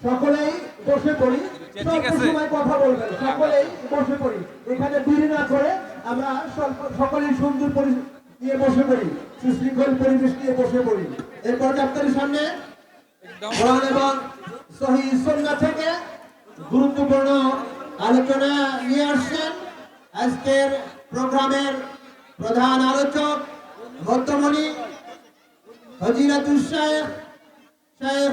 সকলেই বসে পড়ি। আছে। সময় কথা বলবেন। সকলেই বসে পড়ি। এখানে দেরি না করে আমরা সকলেই সুন্দর নিয়ে বসে পড়ি। সুশৃঙ্খল পরিবেশ নিয়ে বসে পড়ি। এরপর আপনাদের সামনে কোরআন এবং সহি সন্না থেকে গুরুত্বপূর্ণ আলোচনা নিয়ে আসছেন আজকের প্রোগ্রামের প্রধান আলোচক বর্তমানী হজিরাতুল শেখ। শেখ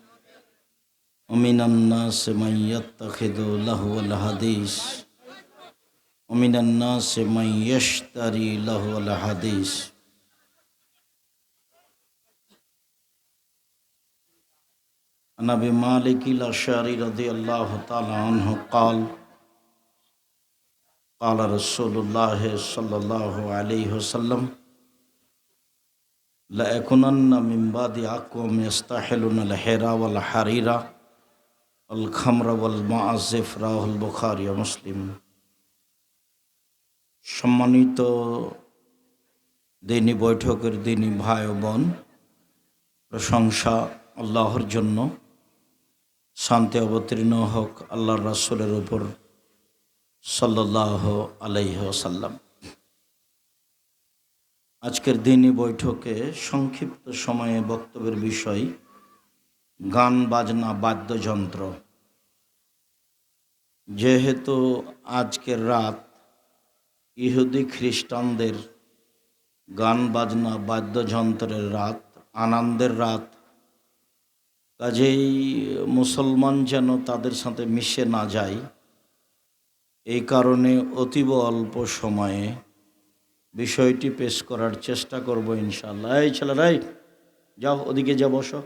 ومن الناس من يتخذ لهو الحديث. ومن الناس من يشتري لهو الحديث. عن أبي مالك الأشعري رضي الله تعالى عنه قال قال رسول الله صلى الله عليه وسلم لأكونن من بعد أقوم يستحلون الحرى রাহুল বুখারি মুসলিম। সম্মানিত দিনী বৈঠকের দিনী ভাই ও বোন, প্রশংসা আল্লাহর জন্য। শান্তি অবতীর্ণ হোক আল্লাহর রাসুলের উপর সাল্লাহ আলাইসাল্লাম আজকের দিনই বৈঠকে সংক্ষিপ্ত সময়ে বক্তব্যের বিষয় গান, বাজনা, বাদ্যযন্ত্র। যেহেতু আজকের রাত, ইহুদি খ্রিস্টানদের গান, বাজনা, বাদ্যযন্ত্রের রাত, আনন্দের রাত, কাজেই মুসলমান যেন তাদের সাথে মিশে না যায়, এই কারণে অতীব অল্প সময়ে বিষয়টি পেশ করার চেষ্টা করব ইনশাল্লাহ এই ছেলেরাই, যাও, ওদিকে যা, বসো।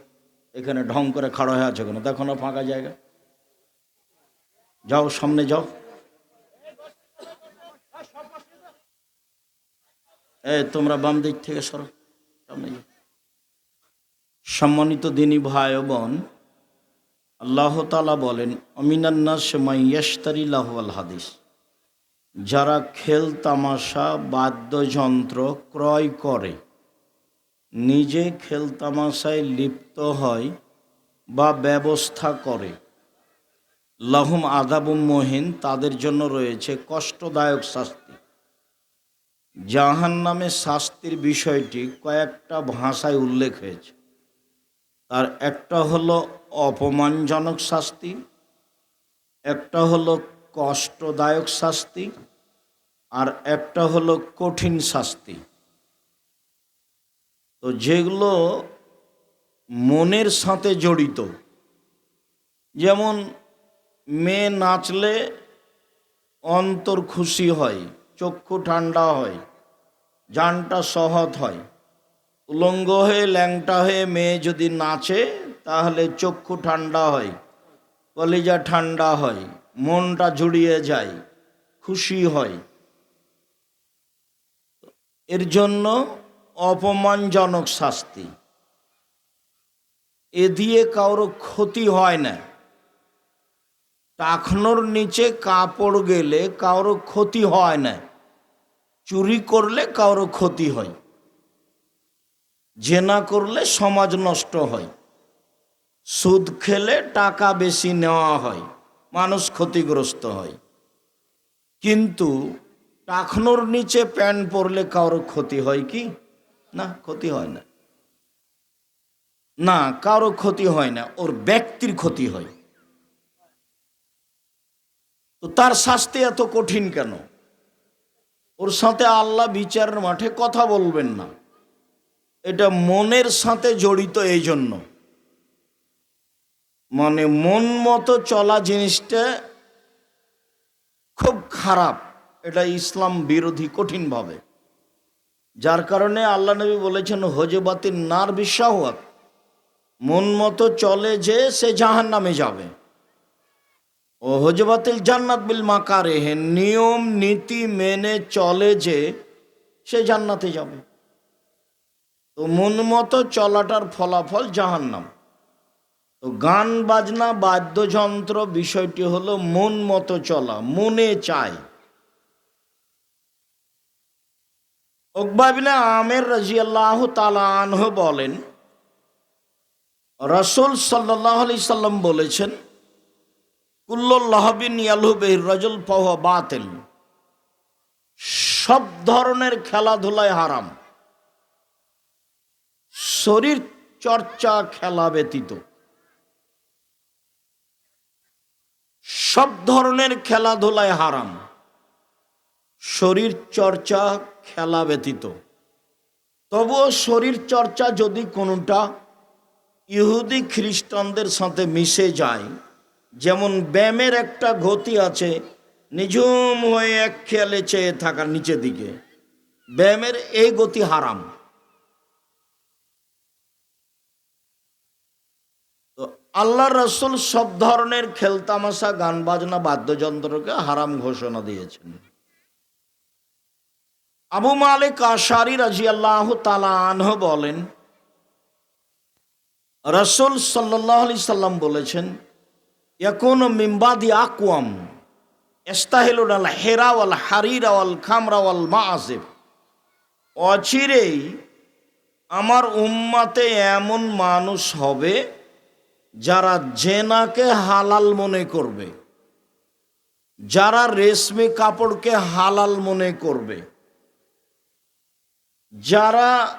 এখানে ঢং করে খাড়া হয়ে আছে কেন? দেখো না ফাঁকা জায়গা। যাও, সামনে যাও। এই, তোমরা বাম দিক থেকে সরো। সামনে যাও। সম্মানিত দিনী ভাই বোন, আল্লাহ তালা বলেন অমিনান্না সেমাই ইয়াস্তারি লাহুয়াল হাদিস। যারা খেল তামাশা বাদ্যযন্ত্র ক্রয় করে নিজে খেলতামাশায় লিপ্ত হয় বা ব্যবস্থা করে। লাহুম আদাবুম মহিন, তাদের জন্য রয়েছে কষ্টদায়ক শাস্তি। জাহান নামে শাস্তির বিষয়টি কয়েকটা ভাষায় উল্লেখ হয়েছে। তার একটা হলো অপমানজনক শাস্তি, একটা হলো কষ্টদায়ক শাস্তি, আর একটা হলো কঠিন শাস্তি। তো যেগুলো মনের সাথে জড়িত, যেমন মেয়ে নাচলে অন্তর খুশি হয়, চক্ষু ঠান্ডা হয়, জানটা সহজ হয়, উলঙ্গ হয়ে, ল্যাংটা হয়ে মেয়ে যদি নাচে, তাহলে চক্ষু ঠান্ডা হয়, কলিজা ঠান্ডা হয়, মনটা জুড়িয়ে যায়, খুশি হয়। এর জন্য অপমানজনক শাস্তি। এ দিয়ে কারও ক্ষতি হয় না। টাকনোর নিচে কাপড় গেলে কারও ক্ষতি হয় না। চুরি করলে কারও ক্ষতি হয়। জেনা করলে সমাজ নষ্ট হয়। সুদ খেলে টাকা বেশি নেওয়া হয়। মানুষ ক্ষতিগ্রস্ত হয়। কিন্তু টাকনোর নিচে প্যান্ট পরলে কারও ক্ষতি হয় কি? না, ক্ষতি হয় না। না, কারও ক্ষতি হয় না, ওর ব্যক্তির ক্ষতি হয়। তো তার শাস্তি এত কঠিন কেন? ওর সাথে আল্লাহ বিচারের মাঠে কথা বলবেন না। এটা মনের সাথে জড়িত এই জন্য মানে মন মতো চলা জিনিসটা খুব খারাপ। এটা ইসলাম বিরোধী কঠিনভাবে। যার কারণে আল্লাহ নবী বলেছেন হজবাতির নার বিশ্বাহাত মন মতো চলে যে সে জাহান নামে যাবে। ও হজবাতিল জান্নাত বিল মাকারে হে নিয়ম, নীতি মেনে চলে যে সে জান্নাতে যাবে। তো মন মতো চলাটার ফলাফল জাহান্নাম। তো গান, বাজনা, বাদ্যযন্ত্র বিষয়টি হলো মন মতো চলা, মনে চায়। ওকবাবিনে আমের রাজিয়াল্লাহ তালা আনহ বলেন, রসুল সাল্লাহ আলি সাল্লাম বলেছেন কুল্লাহবিন ইয়ালহুবেহির রজল পহ বাতিল। সব ধরনের খেলাধুলায় হারাম। শরীর চর্চা খেলা ব্যতীত। সব ধরনের খেলাধুলায় হারাম। শরীর চর্চা খেলা ব্যতীত। তবুও শরীর চর্চা যদি কোনোটা ইহুদি খ্রিস্টানদের সাথে মিশে যায়, যেমন ব্যায়ামের একটা গতি আছে, নিঝুম হয়ে এক খেয়ালে চেয়ে থাকার নিচে দিকে, ব্যায়ামের এই গতি হারাম। তো আল্লাহ রসুল সব ধরনের খেলতামাশা, গান বাজনা, বাদ্যযন্ত্রকে হারাম ঘোষণা দিয়েছেন। আবু মালিক আশারি রাজি আল্লাহ আনহ বলেন, রসুল সাল্লাহ আলি সাল্লাম বলেছেন এখন মিম্বাদি আকুয়াম এস্তাহিলুল আল হেরা ওয়াল হারিরা ওয়াল খামরা ওয়াল অচিরেই আমার উম্মাতে এমন মানুষ হবে যারা জেনাকে হালাল মনে করবে, যারা রেশমি কাপড়কে হালাল মনে করবে। যারা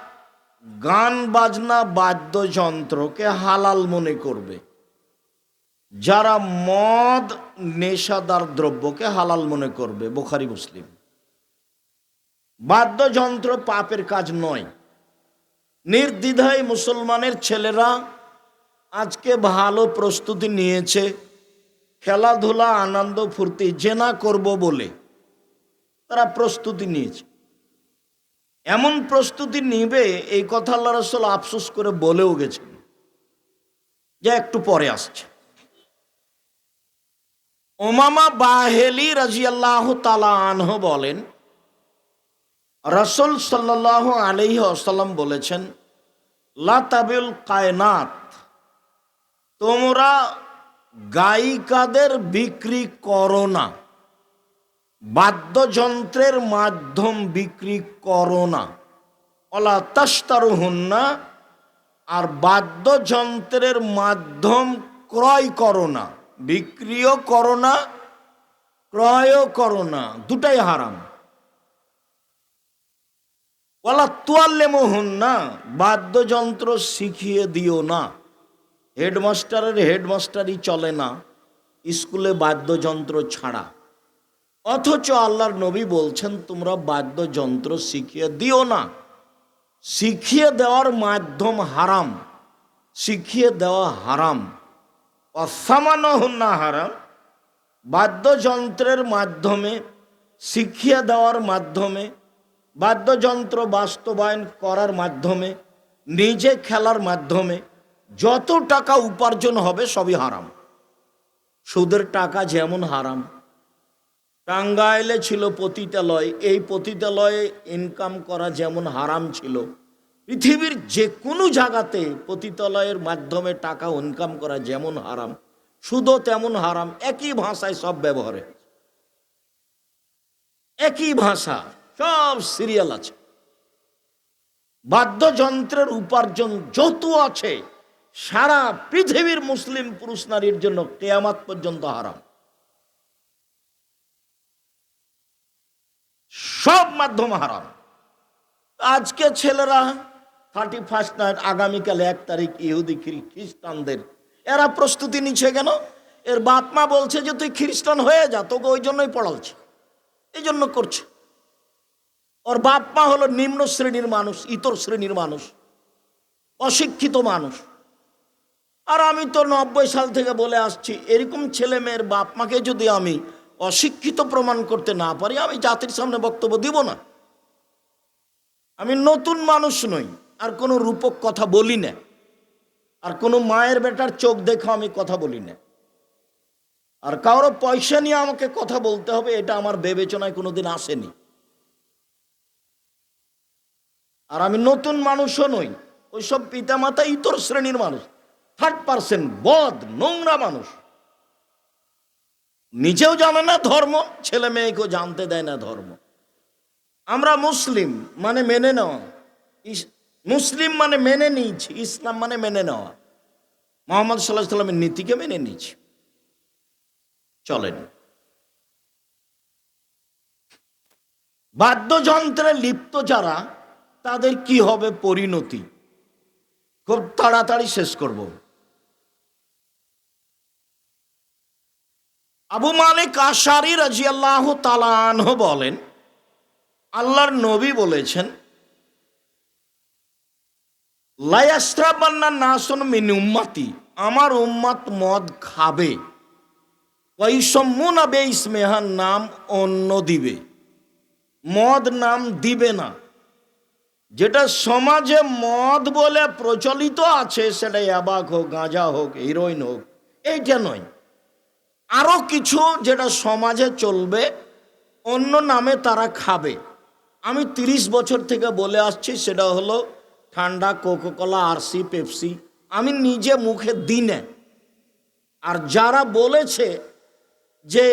গান বাজনা বাদ্যযন্ত্রকে হালাল মনে করবে, যারা মদ, নেশাদার দ্রব্যকে হালাল মনে করবে, বোখারি মুসলিম। বাদ্যযন্ত্র পাপের কাজ নয়। নির্দ্বিধায় মুসলমানের ছেলেরা আজকে ভালো প্রস্তুতি নিয়েছে, খেলাধুলা, আনন্দ, ফুর্তি, জেনা করব বলে তারা প্রস্তুতি নিয়েছে। এমন প্রস্তুতি নিবে, এই কথা আল্লাহ রসুল আফসোস করে বলেও গেছেন। যে একটু পরে আসছে। ওমামা বাহেলি রাজিয়াল্লাহ তালা আনহ বলেন, রসুল সাল্লাহ আলহি আসাল্লাম বলেছেন লাতাবিল কায়নাত, তোমরা গায়িকাদের বিক্রি করো না। বাদ্যযন্ত্রের মাধ্যম বিক্রি করো না। অলা তাস্তারু না আর বাদ্যযন্ত্রের মাধ্যম ক্রয় করো না। বিক্রিও করো না, ক্রয়ও করো না। দুটাই হারাম। ওলা তোয়াল্লে মোহন না বাদ্যযন্ত্র শিখিয়ে দিও না। হেডমাস্টারের হেডমাস্টারই চলে না। স্কুলে বাদ্যযন্ত্র ছাড়া। অথচ আল্লাহর নবী বলছেন, তোমরা বাদ্যযন্ত্র শিখিয়ে দিও না। শিখিয়ে দেওয়ার মাধ্যম হারাম। শিখিয়ে দেওয়া হারাম। অসামান্য না হারাম। বাদ্যযন্ত্রের মাধ্যমে, শিখিয়ে দেওয়ার মাধ্যমে, বাদ্যযন্ত্র বাস্তবায়ন করার মাধ্যমে, নিজে খেলার মাধ্যমে যত টাকা উপার্জন হবে সবই হারাম। সুদের টাকা যেমন হারাম টাঙ্গাইলে ছিল পতিতালয়, এই পতিতালয়ে ইনকাম করা যেমন হারাম ছিল, পৃথিবীর যে কোনো জায়গাতে পতিতালয়ের মাধ্যমে টাকা ইনকাম করা যেমন হারাম, সুদও তেমন হারাম, একই ভাষায় সব ব্যবহারে। একই ভাষা, সব সিরিয়াল আছে। বাদ্যযন্ত্রের উপার্জন যত আছে, সারা পৃথিবীর মুসলিম পুরুষ নারীর জন্য কেয়ামাত পর্যন্ত হারাম। সব মাধ্যম হারাম। আজকে ছেলেরা থার্টি ফার্স্ট নাইট আগামীকাল এক তারিখ ইহুদি খ্রি- খ্রিস্টানদের। এরা প্রস্তুতি নিচ্ছে কেন? এর বাপ মা বলছে যে, তুই খ্রিস্টান হয়ে যা, তোকে ওই জন্যই পড়ালছে এই জন্য করছে। ওর বাপ মা হলো নিম্ন শ্রেণির মানুষ, ইতর শ্রেণির মানুষ, অশিক্ষিত মানুষ। আর আমি তো নব্বই সাল থেকে বলে আসছি, এরকম ছেলে মেয়ের বাপ মাকে যদি আমি অশিক্ষিত প্রমাণ করতে না পারি, আমি জাতির সামনে বক্তব্য দিব না। আমি নতুন মানুষ নই, আর কোনো রূপক কথা বলি না। আর কোনো মায়ের বেটার চোখ দেখে আমি কথা বলি না। আর কারও পয়সা নিয়ে আমাকে কথা বলতে হবে, এটা আমার বিবেচনায় কোনোদিন আসেনি। আর আমি নতুন মানুষও নই, ওইসব পিতামাতা ইতর শ্রেণির মানুষ থার্ড পার্সেন্ট বদ, নোংরা মানুষ। নিজেও জানে না ধর্ম, ছেলে মেয়েকেও জানতে দেয় না ধর্ম। আমরা মুসলিম মানে মেনে নেওয়া। মুসলিম মানে মেনে নিয়েছি, ইসলাম মানে মেনে নেওয়া। মোহাম্মদ সাল্লাহ সাল্লামের নীতিকে মেনে নিয়েছি। চলেন। বাদ্যযন্ত্রে লিপ্ত যারা, তাদের কি হবে পরিণতি? খুব তাড়াতাড়ি শেষ করব। আবু মালিক আশারি রাজিয়াল্লাহ তালানহ বলেন, আল্লাহর নবী বলেছেন লায়াস্ত্রাবান্না নাসন মিন উম্মাতি, আমার উম্মাত মদ খাবে, ওয়াইসম্মুনা বে ইসমেহার নাম অন্য দিবে, মদ নাম দিবে না। যেটা সমাজে মদ বলে প্রচলিত আছে সেটা অ্যাবাক হোক, গাঁজা হোক, হিরোইন হোক, এইটা নয়। আরও কিছু যেটা সমাজে চলবে, অন্য নামে তারা খাবে। আমি তিরিশ বছর থেকে বলে আসছি, সেটা হলো ঠান্ডা কোকোকলা আরসি পেপসি আমি নিজে মুখে দিনে। আর যারা বলেছে যে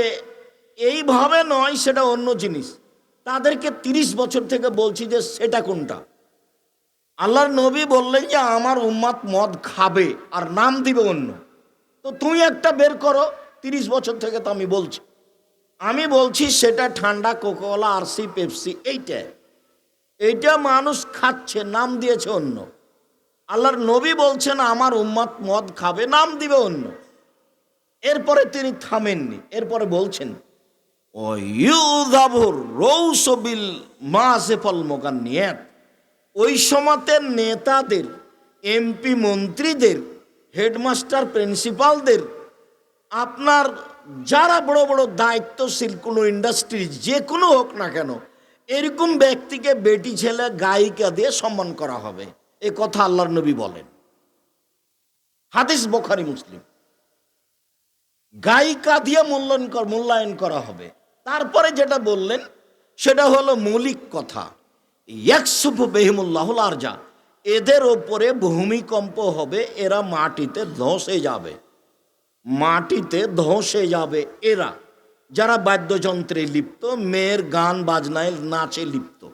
এইভাবে নয়, সেটা অন্য জিনিস। তাদেরকে তিরিশ বছর থেকে বলছি যে সেটা কোনটা? আল্লাহর নবী বললেন যে, আমার উম্মাত মদ খাবে, আর নাম দিবে অন্য। তো তুমি একটা বের করো তিরিশ বছর থেকে তো আমি বলছি। আমি বলছি সেটা ঠান্ডা কোকোলা আরসি, পেপসি, এইটা। এইটা মানুষ খাচ্ছে, নাম দিয়েছে অন্য। আল্লাহর নবী বলছেন, আমার উম্মাত মদ খাবে, নাম দিবে অন্য। এরপরে তিনি থামেননি, এরপরে বলছেন রৌসবিল ওই সময়তে নেতাদের, এমপি মন্ত্রীদের, হেডমাস্টার প্রিন্সিপালদের আপনার যারা বড় বড় দায়িত্বশীল কোনো ইন্ডাস্ট্রি যে কোনো হোক না কেন, এরকম ব্যক্তিকে বেটি ছেলে, গায়িকা দিয়ে সম্মান করা হবে। এ কথা আল্লাহর নবী বলেন। হাদিস বোখারি, মুসলিম। গায়িকা দিয়ে মূল্যায়ন মূল্যায়ন করা হবে। তারপরে যেটা বললেন, সেটা হলো মৌলিক কথা। ইয়াকসুফ বেহিমুল্লাহুল আরজা। এদের ওপরে ভূমিকম্প হবে, এরা মাটিতে ধসে যাবে। মাটিতে ধসে যাবে এরা। যারা বাদ্যযন্ত্রে লিপ্ত, মেয়ের গান বাজনায় নাচে লিপ্ত।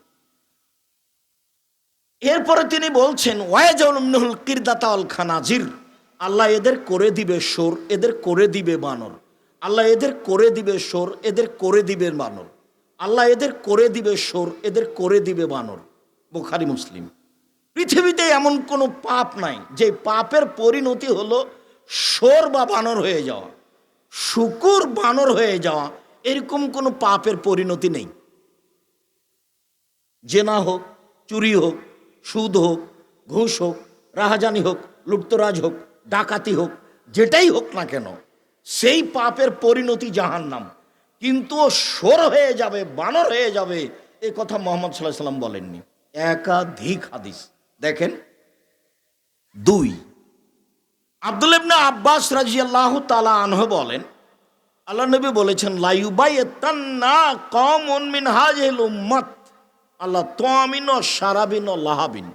এরপরে তিনি বলছেন ওয়াইজুল কিরদাতা আল খানাজির। আল্লাহ এদের করে দিবে সোর এদের করে দিবে বানর। আল্লাহ এদের করে দিবে সোর এদের করে দিবে বানর। আল্লাহ এদের করে দিবে সোর এদের করে দিবে বানর। বোখারি, মুসলিম। পৃথিবীতে এমন কোনো পাপ নাই। যে পাপের পরিণতি হলো সোর বা বানর হয়ে যাওয়া, শুকুর বানর হয়ে যাওয়া, এরকম কোনো পাপের পরিণতি নেই। জেনা হোক, চুরি হোক, সুদ হোক, ঘুষ হোক, রাহাজানি হোক লুপ্তরাজ হোক, ডাকাতি হোক, যেটাই হোক না কেন, সেই পাপের পরিণতি জাহান নাম কিন্তু সোর হয়ে যাবে, বানর হয়ে যাবে, এ কথা মোহাম্মদ সাল্লাহ সাল্লাম বলেননি। একাধিক হাদিস। দেখেন, দুই আব্দুল ইবনে আব্বাস রাজিয়াল্লাহ তালা আনহ বলেন, আল্লাহ নবী বলেছেন লাইউবাই তান্না কমন মিন হাজিল উম্মত। আল্লাহ, তোয়ামিন ও সারাবিন ও লাহাবিন,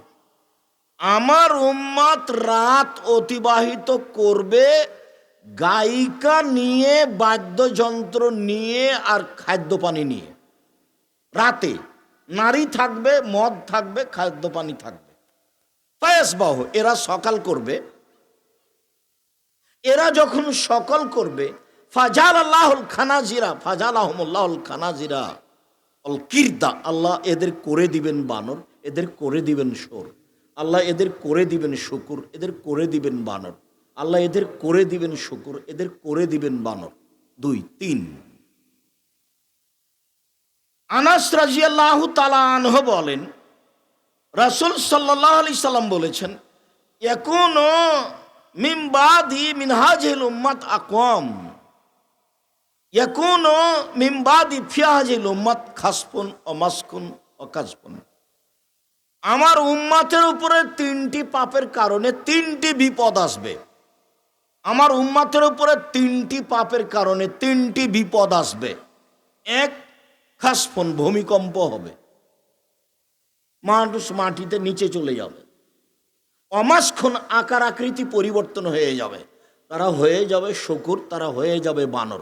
আমার উম্মাত রাত অতিবাহিত করবে, গায়িকা নিয়ে, বাদ্যযন্ত্র নিয়ে আর খাদ্য পানি নিয়ে। রাতে নারী থাকবে, মদ থাকবে খাদ্য পানি থাকবে। ফায়াসবাহ, এরা সকাল করবে এরা যখন সকল করবে ফাজাল আল্লাহুল খানাজিরা ফাজাল আহমুল্লাহুল খানাজিরা, অল কিরদা, আল্লাহ এদের করে দিবেন বানর, এদের করে দিবেন সোর আল্লাহ এদের করে দিবেন শুকুর, এদের করে দিবেন বানর। আল্লাহ এদের করে দিবেন শুকুর, এদের করে দিবেন বানর। দুই, তিন। আনাস রাজিয়াল্লাহ তালা আনহ বলেন, রাসুল সাল্লাহ আলি সাল্লাম বলেছেন এখনও মিমবাদি মিনহাজিল উম্মাত আকম এখনও মিমবাদি ফিয়াহাজিল উম্মাত খাসপুন ও মাসকুন ও কাজপুন আমার উম্মাতের উপরে তিনটি পাপের কারণে তিনটি বিপদ আসবে। আমার উম্মাতের উপরে তিনটি পাপের কারণে তিনটি বিপদ আসবে। এক, খাসফোন ভূমিকম্প হবে। মানুষ মাটিতে নিচে চলে যাবে। অমাসক্ষণ আকার আকৃতি পরিবর্তন হয়ে যাবে। তারা হয়ে যাবে শকুর, তারা হয়ে যাবে বানর।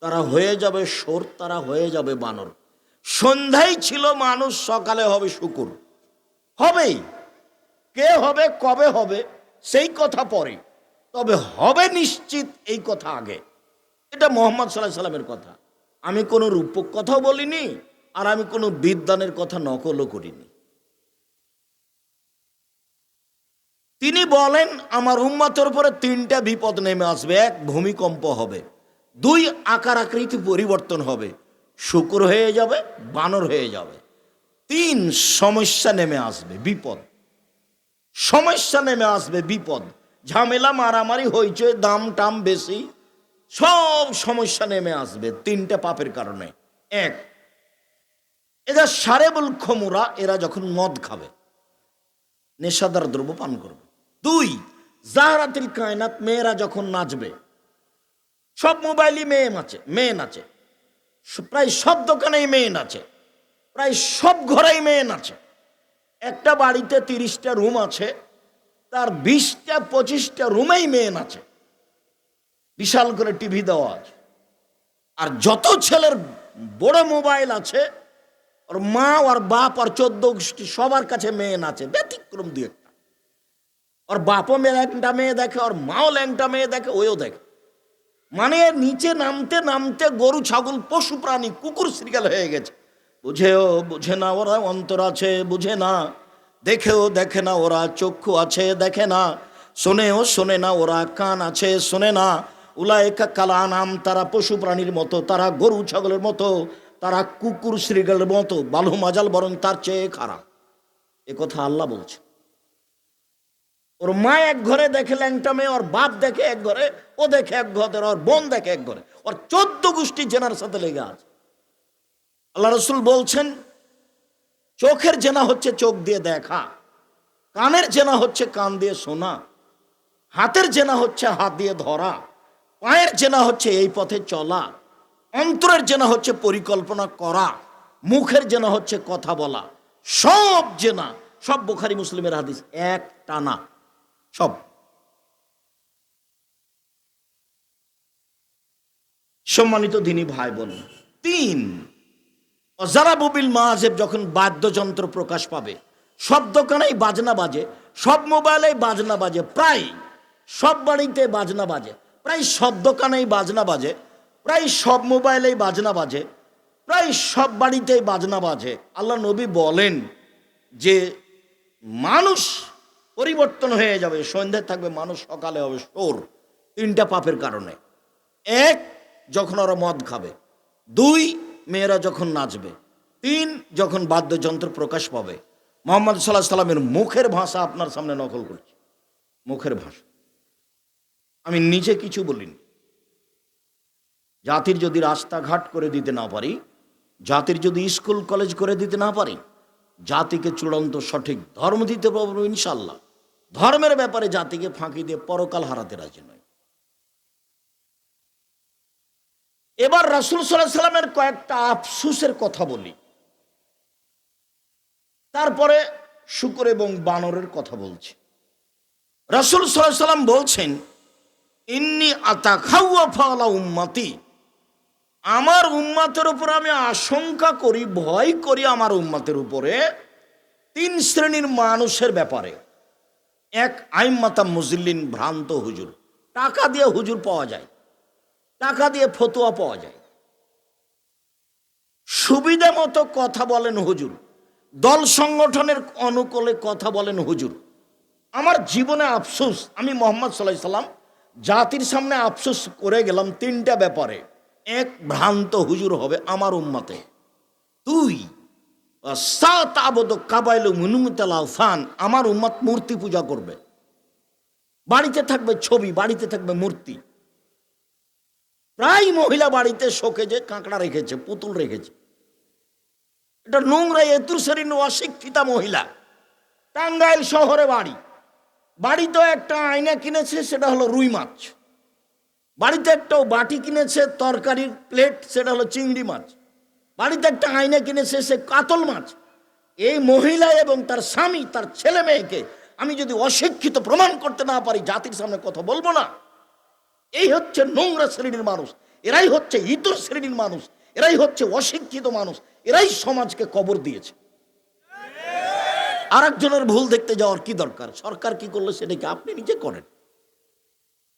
তারা হয়ে যাবে সোর তারা হয়ে যাবে বানর। সন্ধ্যায় ছিল মানুষ, সকালে হবে শুকুর। হবেই। কে হবে, কবে হবে, সেই কথা পরে। তবে হবে নিশ্চিত এই কথা আগে। এটা মোহাম্মদ সাল্লাহ সাল্লামের কথা। আমি কোনো রূপক কথাও বলিনি, আর আমি কোনো বিদ্যানের কথা নকলও করিনি। তিনি বলেন, আমার উম্মাতের উপরে তিনটা বিপদ নেমে আসবে, এক ভূমিকম্প হবে, দুই আকার আকৃতি পরিবর্তন হবে, শুকুর হয়ে যাবে, বানর হয়ে যাবে, তিন সমস্যা নেমে আসবে, বিপদ, সমস্যা নেমে আসবে, বিপদ, ঝামেলা, মারামারি, হইচই, দাম, টাম বেশি, সব সমস্যা নেমে আসবে, তিনটা পাপের কারণে, এক, এরা সারেবুল খমুরা, এরা যখন মদ খাবে, নেশাদার দ্রব্য পান করবে দুই, জাহরাতিল কায়নাত মেয়েরা যখন নাচবে, সব মোবাইলই মেয়ে নাচে মেয়ে নাচে। প্রায় সব দোকানেই মেয়ে নাচে, প্রায় সব ঘরেই মেয়ে নাচে। একটা বাড়িতে তিরিশটা রুম আছে, তার বিশটা, পঁচিশটা রুমেই মেয়ে নাচে। বিশাল করে টিভি দেওয়া আছে। আর যত ছেলের বড় মোবাইল আছে, ওর মা, ওর বাপ আর চোদ্দ সবার কাছে মেয়ে নাচে, ব্যতিক্রম দু একটা। ওর বাপও ল্যাংটা মেয়ে দেখে ওর মাও ল্যাংটা মেয়ে দেখে ওও দেখে মানে নিচে নামতে নামতে গরু ছাগল পশু প্রাণী কুকুর শ্রীকাল হয়ে গেছে বুঝেও বুঝে না ওরা অন্তর আছে বুঝে না দেখেও দেখে না ওরা চক্ষু আছে দেখে না শোনেও শোনে না ওরা কান আছে শোনে না উলায়কা কালা নাম তারা পশু প্রাণীর মতো তারা গরু ছাগলের মতো তারা কুকুর শ্রীগালের মতো বালু মাজাল বরং তার চেয়ে খারাপ কথা আল্লাহ বলছে ওর মা এক ঘরে দেখে ল্যাংটা মেয়ে, ওর বাপ দেখে এক ঘরে, ও দেখে এক ঘরে, ওর বোন দেখে এক ঘরে। ওর চোদ্দ গোষ্ঠী জেনার সাথে লেগে আছে। আল্লাহ রসুল বলছেন, চোখের জেনা হচ্ছে চোখ দিয়ে দেখা, কানের জেনা হচ্ছে কান দিয়ে শোনা, হাতের জেনা হচ্ছে হাত দিয়ে ধরা, পায়ের জেনা হচ্ছে এই পথে চলা, অন্তরের জেনা হচ্ছে পরিকল্পনা করা, মুখের জেনা হচ্ছে কথা বলা, সব জেনা, সব বোখারি মুসলিমের হাদিস এক টানা। সব। সম্মানিত দিনী ভাই বোন তিন। যারা ববিল মাহাজেব যখন বাদ্যযন্ত্র প্রকাশ পাবে, সব দোকানেই বাজনা বাজে, সব মোবাইলেই বাজনা বাজে, প্রায় সব বাড়িতে বাজনা বাজে, প্রায় সব দোকানেই বাজনা বাজে, প্রায় সব মোবাইলেই বাজনা বাজে, প্রায় সব বাড়িতেই বাজনা বাজে। আল্লাহ নবী বলেন যে, মানুষ পরিবর্তন হয়ে যাবে। সন্ধ্যে থাকবে, মানুষ সকালে হবে সোর তিনটা পাপের কারণে। এক, যখন ওরা মদ খাবে। দুই, মেয়েরা যখন নাচবে। তিন, যখন বাদ্যযন্ত্র প্রকাশ পাবে। মোহাম্মদ সাল্লাহ সাল্লামের মুখের ভাষা আপনার সামনে নকল করছে। মুখের ভাষা। আমি নিজে কিছু বলিনি। জাতির যদি রাস্তাঘাট করে দিতে না পারি, জাতির যদি স্কুল, কলেজ করে দিতে না পারি, জাতিকে চূড়ান্ত সঠিক ধর্ম দিতে পারব ইনশাল্লাহ ধর্মের ব্যাপারে জাতিকে ফাঁকি দিয়ে পরকাল হারাতে রাজি নয়। এবার রাসুল সাল্লাহ সাল্লামের কয়েকটা আফসুসের কথা বলি। তারপরে শুকুর এবং বানরের কথা বলছি। রাসুল সাল্লাহ সাল্লাম বলছেন, ইন্নি আতা খাওয়া ফালা উম্মাতি। আমার উম্মাতের উপর আমি আশঙ্কা করি, ভয় করি আমার উম্মাতের উপরে। তিন শ্রেণির মানুষের ব্যাপারে। এক আইম্মাতা মুজলিন ভ্রান্ত হুজুর। টাকা দিয়ে হুজুর পাওয়া যায়। টাকা দিয়ে ফতুয়া পাওয়া যায়। সুবিধা মতো কথা বলেন হুজুর। দল সংগঠনের অনুকূলে কথা বলেন হুজুর। আমার জীবনে আফসোস, আমি মোহাম্মদ সাল্লাহ সাল্লাম জাতির সামনে আফসোস করে গেলাম তিনটা ব্যাপারে। এক, ভ্রান্ত হুজুর হবে আমার উম্মাতে। দুই আমার উম্মাত মূর্তি পূজা করবে। বাড়িতে থাকবে ছবি, বাড়িতে থাকবে মূর্তি। প্রায় মহিলা বাড়িতে শোকেজে কাঁকড়া রেখেছে, পুতুল রেখেছে। এটা নোংরা এতুরসারিন অশিক্ষিতা মহিলা। টাঙ্গাইল শহরে বাড়ি। বাড়িতে একটা আয়না কিনেছে, সেটা হলো রুই মাছ। বাড়িতে একটা বাটি কিনেছে, তরকারির প্লেট, সেটা হলো চিংড়ি মাছ। বাড়িতে একটা আয়না কিনেছে, সে কাতল মাছ। এই মহিলা এবং তার স্বামী, তার ছেলে মেয়েকে আমি যদি অশিক্ষিত প্রমাণ করতে না পারি, জাতির সামনে কথা বলব না। এই হচ্ছে নোংরা শ্রেণির মানুষ, এরাই হচ্ছে ইতর শ্রেণির মানুষ, এরাই হচ্ছে অশিক্ষিত মানুষ, এরাই সমাজকে কবর দিয়েছে। আর একজনের ভুল দেখতে যাওয়ার কি দরকার? সরকার কি করল সেটাকে আপনি নিজে করেন?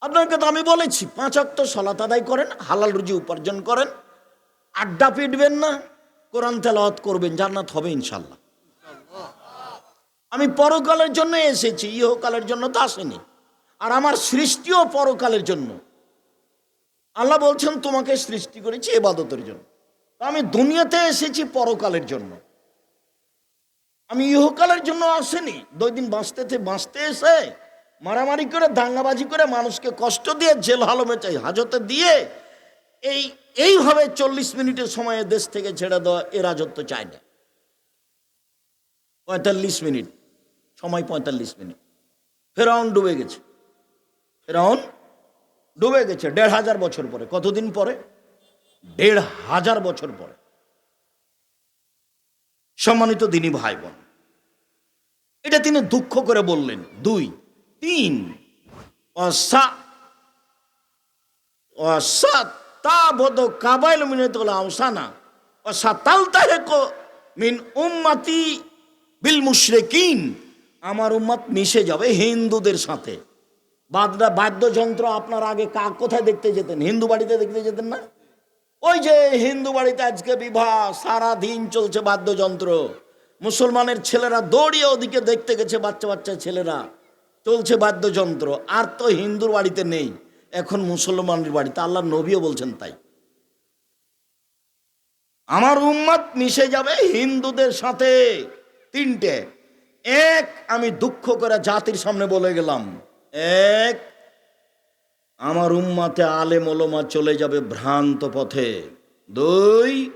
আপনাকে তো আমি বলেছি, পাঁচ অক্ত সলাত আদায় করেন, হালাল রুজি উপার্জন করেন আড্ডা পিটবেন না, কোরআন তেলাওয়াত করবেন, জান্নাত হবে ইনশাল্লাহ। আমি পরকালের জন্য এসেছি, ইহকালের জন্য তো আসেনি। আর আমার সৃষ্টিও পরকালের জন্য। আল্লাহ বলছেন, তোমাকে সৃষ্টি করেছি এবাদতের জন্য। আমি দুনিয়াতে এসেছি পরকালের জন্য। আমি ইহকালের জন্য আসেনি। দুই দিন বাঁচতে বাঁচতে এসে মারামারি করে, দাঙ্গাবাজি করে মানুষকে কষ্ট দিয়ে জেল হালমে চাই, হাজতে দিয়ে এই, এইভাবে চল্লিশ মিনিটের সময়ে দেশ থেকে ছেড়ে দেওয়া এ রাজত্ব চায় না। পঁয়তাল্লিশ মিনিট, সময় পঁয়তাল্লিশ মিনিট। ফেরাউন ডুবে গেছে। ফেরাউন ডুবে গেছে দেড় হাজার বছর পরে। কতদিন পরে? দেড় হাজার বছর পরে। সম্মানিত দিনী ভাই বোন এটা তিনি দুঃখ করে বললেন। দুই, তিন, অসা অসা তা কাবাইল মিনেতুল আওসানা অসা তালতা হেকো মিন উম্মাতি বিল মুশরিকিন। আমার উম্মাত মিশে যাবে হিন্দুদের সাথে। বাদরা বাদ্যযন্ত্র আপনার আগে কা, কোথায় দেখতে যেতেন? হিন্দু বাড়িতে দেখতে যেতেন না? ওই যে হিন্দু বাড়িতে আজকে বিবাহ সারা দিন চলছে বাদ্যযন্ত্র। মুসলমানের ছেলেরা দৌড়িয়ে ওদিকে দেখতে গেছে বাচ্চা বাচ্চা ছেলেরা। চলছে বাদ্যযন্ত্র, আর তো হিন্দুর বাড়িতে নেই। এখন মুসলমানের বাড়িতে আল্লাহ নবীও বলছেন তাই। আমার উম্মত মিশে যাবে হিন্দুদের সাথে। তিনটে। এক, আমি দুঃখ করে জাতির সামনে বলে গেলাম। এক, আমার উম্মাতে আলে ওলমা চলে যাবে ভ্রান্ত পথে। দুই,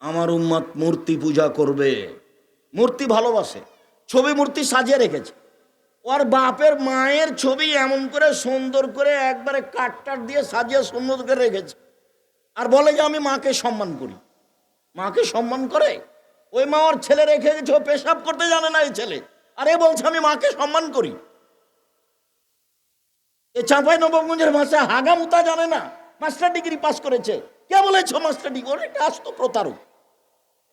আমার উম্মাত মূর্তি পূজা করবে। মূর্তি ভালোবাসে। ছবি মূর্তি সাজিয়ে রেখেছে। ওর বাপের মায়ের ছবি এমন করে সুন্দর করে একবারে কাটটার দিয়ে সাজিয়ে সুন্দর করে রেখেছে। আর বলে যে আমি মাকে সম্মান করি। মাকে সম্মান করে? ওই মা ওর ছেলে রেখে গেছে, ও পেশাব করতে জানে না এই ছেলে। আর বলছে, আমি মাকে সম্মান করি। এ চাঁপাই নবগঞ্জের ভাষা হাগা মুতা জানে না, মাস্টার ডিগ্রি পাস করেছে। কে বলেছ মাস্টার ডিগ্রি? ওর একটা আসতো প্রতারক।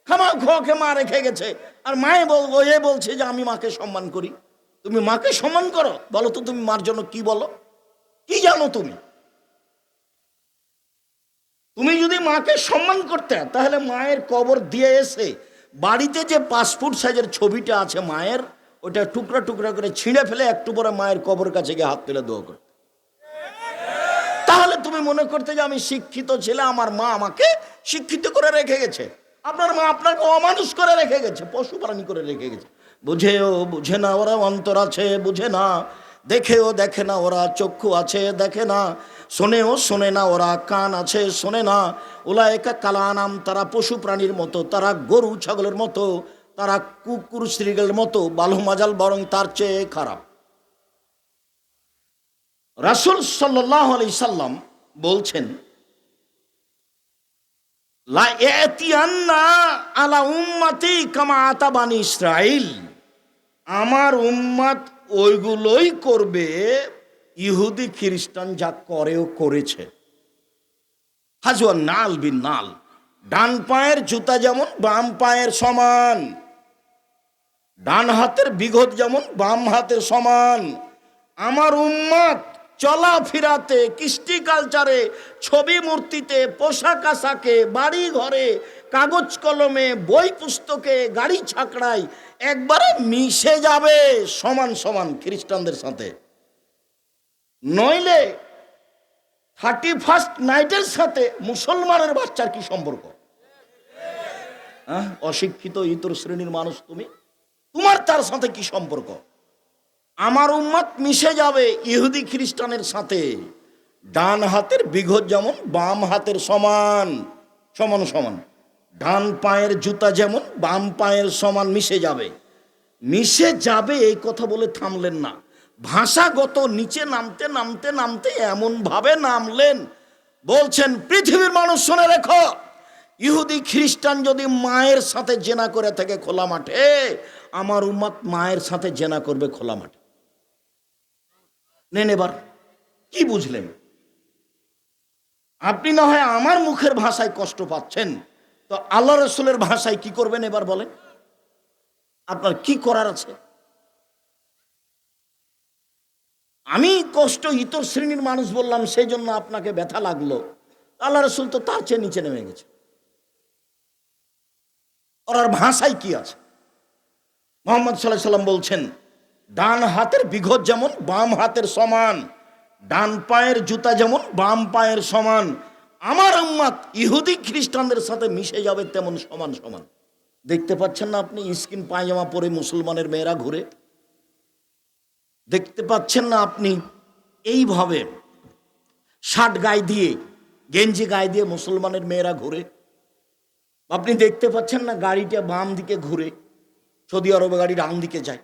খামা খোকে মা রেখে গেছে। আর মায়ে বল, ও এ বলছে যে আমি মাকে সম্মান করি। তুমি মাকে সম্মান করো? বলো তো তুমি মার জন্য কি বলো? কি জানো তুমি? তুমি যদি মাকে সম্মান করতে, তাহলে মায়ের কবর দিয়ে এসে বাড়িতে যে পাসপোর্ট সাইজের ছবিটা আছে মায়ের, ওটা টুকরা টুকরা করে ছিঁড়ে ফেলে একটু পরে মায়ের কবর কাছে গিয়ে হাত তুলে দোয়া করতে তাহলে তুমি মনে করতে যে আমি শিক্ষিত ছেলে, আমার মা আমাকে শিক্ষিত করে রেখে গেছে। আপনার মা আপনাকে অমানুষ করে রেখে গেছে, পশু প্রাণী করে রেখে গেছে। বুঝেও বুঝে না, ওরা অন্তর আছে, বুঝে না। দেখেও দেখে না, ওরা চক্ষু আছে, দেখে না। শোনেও শোনে না, ওরা কান আছে, শোনে না। ওলা একা কালানাম, তারা পশু প্রাণীর মতো, তারা গরু ছাগলের মতো, তারা কুকুর শ্রীগের মতো, বালু মাজাল বরং তার চেয়ে খারাপ। রাসুল সাল্লাহ আলি সাল্লাম বলছেন, লা আলা উম্মাতি কামা আতা বানি ইসরাইল আমার উম্মাত ওইগুলোই করবে, ইহুদি খ্রিস্টান যা করেও করেছে। হাজুয়া নাল বিন নাল, ডান পায়ের জুতা যেমন বাম পায়ের সমান, ডান হাতের বিঘত যেমন বাম হাতের সমান। আমার উম্মাদ চলাফেরাতে, কৃষ্টি কালচারে, ছবি মূর্তিতে, পোশাক আশাকে বাড়ি ঘরে কাগজ কলমে, বই পুস্তকে, গাড়ি ছাকড়াই একবারে মিশে যাবে সমান সমান খ্রিস্টানদের সাথে। নইলে থার্টি ফার্স্ট নাইটের সাথে মুসলমানের বাচ্চার কি সম্পর্ক? অশিক্ষিত ইতর শ্রেণির মানুষ তুমি? তোমার তার সাথে কি সম্পর্ক? আমার উম্মত মিশে যাবে ইহুদি খ্রিস্টানের সাথে। ডান হাতের বিঘত যেমন, বাম হাতের সমান সমান সমান। ডান পায়ের জুতা যেমন, বাম পায়ের সমান মিশে যাবে। মিশে যাবে এই কথা বলে থামলেন না। ভাষাগত নিচে নামতে নামতে নামতে এমন ভাবে নামলেন। বলছেন, পৃথিবীর মানুষ শুনে রেখো, ইহুদি, খ্রিস্টান যদি মায়ের সাথে জেনা করে থাকে খোলা মাঠে, আমার উম্মাত মায়ের সাথে জেনা করবে খোলা মাঠে। নেন এবার, কি বুঝলেন? আপনি না হয় আমার মুখের ভাষায় কষ্ট পাচ্ছেন? তো আল্লাহ রসুলের ভাষায় কি করবেন এবার বলেন? আপনার কি করার আছে? আমি কষ্ট ইতর শ্রেণির মানুষ বললাম, সেই জন্য আপনাকে ব্যথা লাগল। আল্লাহ রসুল তো তার চেয়ে নিচে নেমে গেছে। ওর আর ভাষায় কি আছে? মোহাম্মদ সাল্লাহ সাল্লাম বলছেন, ডান হাতের বিঘত যেমন, বাম হাতের সমান। ডান পায়ের জুতা যেমন, বাম পায়ের সমান। আমার উম্মাত ইহুদি খ্রিস্টানদের সাথে মিশে যাবে তেমন সমান সমান। দেখতে পাচ্ছেন না আপনি? স্কিন পায়জামা পরে মুসলমানের মেয়েরা ঘুরে। দেখতে পাচ্ছেন না আপনি? এইভাবে শার্ট গায়ে দিয়ে, গেঞ্জি গায়ে দিয়ে মুসলমানের মেয়েরা ঘুরে। আপনি দেখতে পাচ্ছেন না গাড়িটা বাম দিকে ঘুরে, সৌদি আরবে গাড়ি ডান দিকে যায়।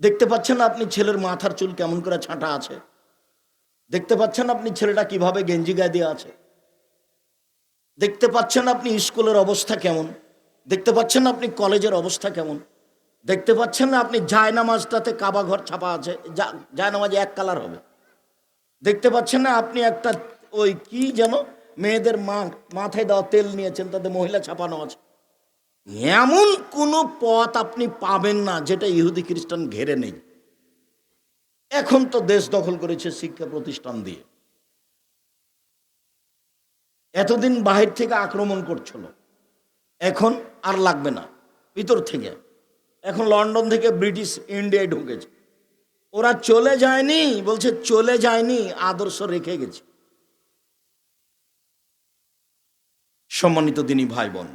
দেখতে পাচ্ছেন না আপনি? ছেলের মাথার চুল কেমন করে ছাঁটা আছে? দেখতে পাচ্ছেন আপনি ছেলেটা কীভাবে গেঞ্জি গায়ে দিয়ে আছে? দেখতে পাচ্ছেন আপনি স্কুলের অবস্থা কেমন? দেখতে পাচ্ছেন আপনি কলেজের অবস্থা কেমন? দেখতে পাচ্ছেন না আপনি জায়নামাজটাতে কাবা ঘর ছাপা আছে জায়নামাজে এক কালার হবে। দেখতে পাচ্ছেন না আপনি একটা ওই কি যেন মেয়েদের মা, মাথায় দেওয়া তেল নিয়েছেন, তাতে মহিলা ছাপানো আছে। এমন কোনো পথ আপনি পাবেন না যেটা ইহুদি খ্রিস্টান ঘেরে নেই। এখন তো দেশ দখল করেছে শিক্ষা প্রতিষ্ঠান দিয়ে। এতদিন বাহির থেকে আক্রমণ করছিল। এখন আর লাগবে না, ভিতর থেকে। এখন লন্ডন থেকে ব্রিটিশ ইন্ডিয়ায় ঢুকেছে। ওরা চলে যায়নি, বলছে চলে যায়নি, আদর্শ রেখে গেছে। সম্মানিত দিনী ভাই বোন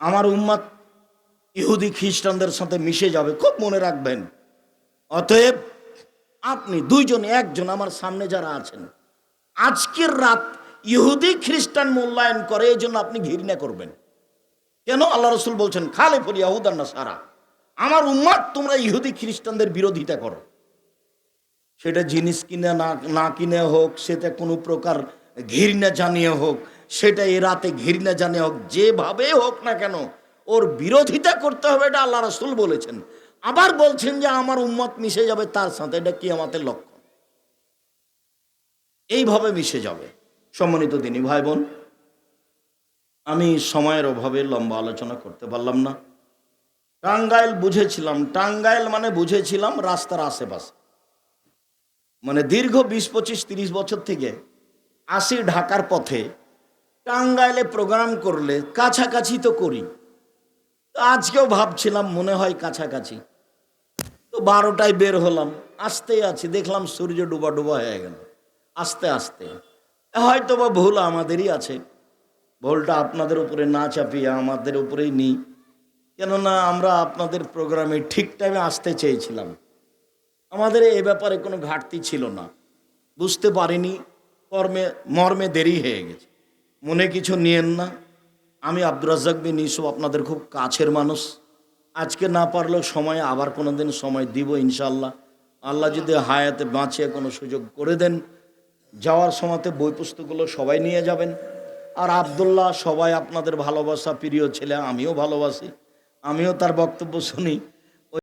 আমার উম্মাদ ইহুদি খ্রিস্টানদের সাথে মিশে যাবে, খুব মনে রাখবেন। অতএব আপনি দুইজন, একজন আমার সামনে যারা আছেন, আজকের রাত ইহুদি খ্রিস্টান মূল্যায়ন করে, এই জন্য আপনি ঘৃণা করবেন। কেন? আল্লাহ রসুল বলছেন খালে ফরি আহুদান্না সারা আমার উম্মাদ, তোমরা ইহুদি খ্রিস্টানদের বিরোধিতা করো। সেটা জিনিস কিনে না না কিনে হোক, সেটা কোনো প্রকার ঘৃণা জানিয়ে হোক, সেটা এ রাতে ঘৃণা জানিয়ে হোক যেভাবে হোক না কেন, ওর বিরোধিতা করতে হবে এটা আল্লাহ রসুল বলেছেন। আবার বলছেন যে আমার উম্মত মিশে যাবে, তার সাথে এটা কি আমাদের লক্ষ্য। এইভাবে মিশে যাবে। সম্মানিত দিনী ভাই বোন আমি সময়ের অভাবে লম্বা আলোচনা করতে পারলাম না। টাঙ্গাইল বুঝেছিলাম। টাঙ্গাইল মানে বুঝেছিলাম রাস্তার আশেপাশে। মানে দীর্ঘ বিশ, পঁচিশ, তিরিশ বছর থেকে আসি ঢাকার পথে টাঙ্গাইলে প্রোগ্রাম করলে, কাছাকাছি তো করি। তো আজকেও ভাবছিলাম মনে হয় কাছাকাছি। তো বারোটায় বের হলাম, আসতেই আছি, দেখলাম সূর্য ডুবা ডুবা হয়ে গেল, আস্তে আস্তে। হয়তো বা ভুল আমাদেরই আছে, ভুলটা আপনাদের উপরে না চাপিয়ে আমাদের উপরেই নিই। কেননা আমরা আপনাদের প্রোগ্রামে ঠিক টাইমে আসতে চেয়েছিলাম। আমাদের এ ব্যাপারে কোনো ঘাটতি ছিল না। বুঝতে পারিনি, কর্মে, মর্মে দেরি হয়ে গেছে। মনে কিছু নিয়েন না। আমি আব্দুর রাজ্জাক বিন ইউসুফ আপনাদের খুব কাছের মানুষ। আজকে না পারলেও সময়, আবার কোনো দিন সময় দিব ইনশাল্লাহ আল্লাহ যদি হায়াতে বাঁচিয়ে কোনো সুযোগ করে দেন, যাওয়ার সময়তে বই পুস্তকগুলো সবাই নিয়ে যাবেন। আর আবদুল্লাহ সবাই আপনাদের ভালোবাসা, প্রিয় ছেলে, আমিও ভালোবাসি। আমিও তার বক্তব্য শুনি।